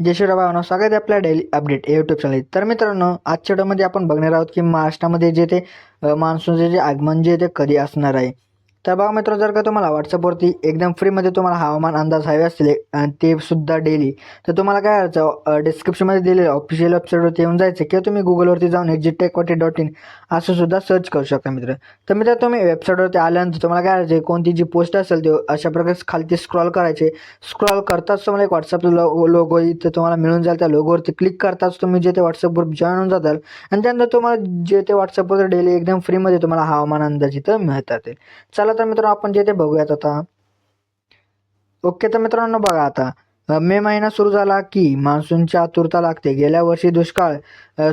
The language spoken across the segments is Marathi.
जय श्री स्वागत आहे आपल्या डेली अपडेट यूट्यूब चॅनल तर मित्रांनो आजच्या व्हिडिओमध्ये आपण बघणार आहोत की महाराष्ट्रामध्ये जे ते मान्सूनचे जे आगमन जे ते कधी असणार आहे? तर बघा मित्र जर का तुम्हाला व्हॉट्सअपवरती एकदम फ्रीमध्ये तुम्हाला हवामान अंदाज हवे असले आणि ते सुद्धा डेली तर तुम्हाला काय करायचं डिस्क्रिप्शनमध्ये दिलेलं ऑफिशियल वेबसाईटवरती येऊन जायचं किंवा तुम्ही गुगलवरती जाऊन एक्झिट टेकवाटी डॉट इन असं सुद्धा सर्च करू शकता मित्र. तर मित्र तुम्ही वेबसाईटवरती आल्यानंतर तुम्हाला काय करायचं कोणती जी पोस्ट असेल ते अशा प्रकारे खालती स्क्रॉल करायचे. स्क्रॉल करताच तुम्हाला एक व्हॉट्सअप लो लोगो इथे तुम्हाला मिळून जाईल. त्या लोगोवरती क्लिक करताच तुम्ही जे ते व्हॉट्सअप ग्रुप जॉईन होऊन जाताल आणि त्यानंतर तुम्हाला जे ते व्हॉट्सअपवर डेली एकदम फ्रीमध्ये तुम्हाला हवामान अंदाज इथं मिळतात ते. चला तर मित्रांनो आपण जे ते बघूयात आता. ओके तर मित्रांनो बघा आता. मे महिना सुरू झाला की मान्सूनची आतुरता लागते. गेल्या वर्षी दुष्काळ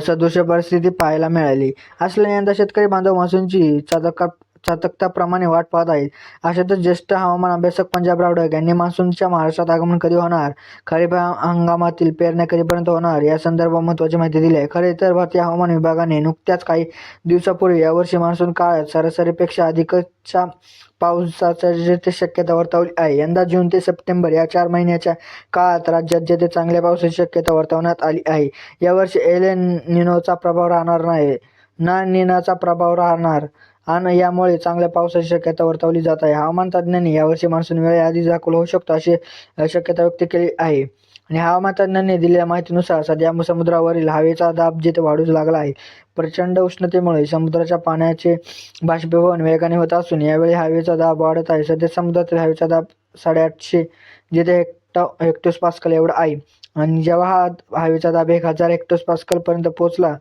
सदृश परिस्थिती पाहायला मिळाली. असल्याने यंदा शेतकरी बांधव मान्सूनची चातका चातकताप्रमाणे वाट पाहत आहेत. अशातच ज्येष्ठ हवामान अभ्यासक पंजाब रावडक यांनी मान्सूनच्या महाराष्ट्रात आगमन कधी होणार? खरीप हंगामातील पेरण्या कधीपर्यंत होणार? या संदर्भात महत्त्वाची माहिती दिली आहे. खरे तर भारतीय हवामान विभागाने नुकत्याच काही दिवसापूर्वी यावर्षी मान्सून काळात सरासरीपेक्षा अधिकच्या पावसाच्या जेथे शक्यता वर्तवली आहे यंदा जून ते सप्टेंबर या चार महिन्याच्या काळात राज्यात जेथे चांगल्या पावसाची शक्यता वर्तवण्यात आली आहे यावर्षी एल निनोचा प्रभाव राहणार नाही. ना निनाचा प्रभाव राहणार. आणि यामुळे चांगल्या पावसाची शक्यता वर्तवली जात आहे. हवामान तज्ज्ञांनी यावर्षी मान्सून वेळेआधी दाखल होऊ शकतो अशी शक्यता व्यक्त केली आहे. आणि हवामान तज्ज्ञांनी दिलेल्या माहितीनुसार सध्या समुद्रावरील हवेचा दाब जिथे वाढू लागला आहे प्रचंड उष्णतेमुळे समुद्राच्या पाण्याचे बाष्पीभवन वेगाने होत असून यावेळी हवेचा दाब वाढत आहे. सध्या समुद्रातील हवेचा दाब साडेआठशे जिथे हेक्टा हेक्टोस पास्कल एवढा आहे. आणि जेव्हा हा हवेचा दाब एक हजार हेक्टोस पास्कलपर्यंत पोहोचला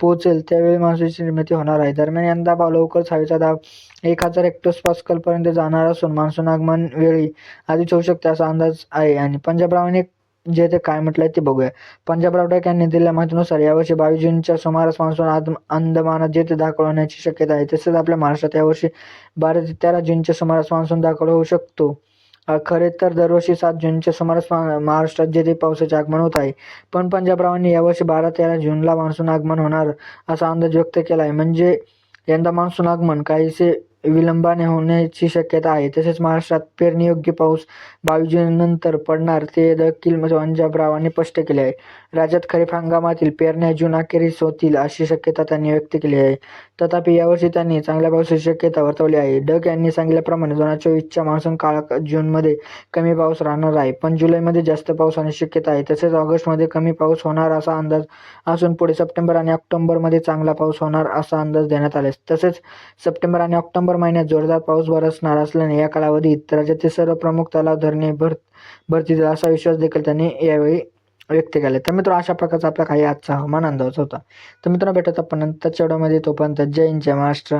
पोहोचेल त्यावेळी मान्सूनची निर्मिती होणार आहे. दरम्यान यंदा लवकरच हवेचा दाब एक हजार हेक्टोस पास्कलपर्यंत जाणार असून मान्सून आगमन वेळी आधीच होऊ शकते असा अंदाज आहे. आणि पंजाबरावने जे ते काय म्हटलंय ते बघूया. पंजाब रावडक यांनी दिलेल्या माहितीनुसार यावर्षी बावीस जूनच्या सुमारास मान्सून आद अंदमानात जे ते दाखल होण्याची शक्यता आहे तसेच आपल्या महाराष्ट्रात यावर्षी बारा ते तेरा जूनच्या सुमारास मान्सून दाखल होऊ शकतो. खरे तर दरवर्षी सात जूनच्या सुमारास मा- महाराष्ट्रात जे ते पावसाचे आगमन होत आहे पण पंजाबरावांनी यावर्षी बारा तेरा जूनला मान्सून आगमन होणार असा अंदाज व्यक्त केला आहे म्हणजे यंदा मान्सून आगमन काहीसे विलंबाने होण्याची शक्यता आहे. तसेच महाराष्ट्रात पेरणीयोग्य पाऊस बावीस जून नंतर पडणार ते देखील पंजाबरावांनी स्पष्ट केले आहे. राज्यात खरीप हंगामातील पेरण्या जून अखेरीस होतील अशी शक्यता त्यांनी व्यक्त केली आहे. तथापि यावर्षी त्यांनी चांगल्या पावसाची शक्यता वर्तवली आहे. डक यांनी सांगितल्याप्रमाणे दोन हजार चोवीसच्या मान्सून काळात जूनमध्ये कमी पाऊस राहणार आहे पण जुलैमध्ये जास्त पाऊस होण्याची शक्यता आहे. तसेच ऑगस्टमध्ये कमी पाऊस होणार असा अंदाज असून पुढे सप्टेंबर आणि ऑक्टोबरमध्ये चांगला पाऊस होणार असा अंदाज देण्यात आला तसेच सप्टेंबर आणि ऑक्टोबर ऑक्टोबर महिन्यात जोरदार पाऊस बरसणार असल्याने या कालावधीत राज्यातील सर्व प्रमुख तलाव धरणे भर भरतील असा विश्वास देखील त्यांनी यावेळी व्यक्त केला. तर मित्र अशा प्रकारचा आपला काही आजचा हवामान अंदाज होता. तर मित्रांनो भेटत आपण नंतरच्या व्हिडिओमध्ये. तोपर्यंत जय हिंद जय महाराष्ट्र.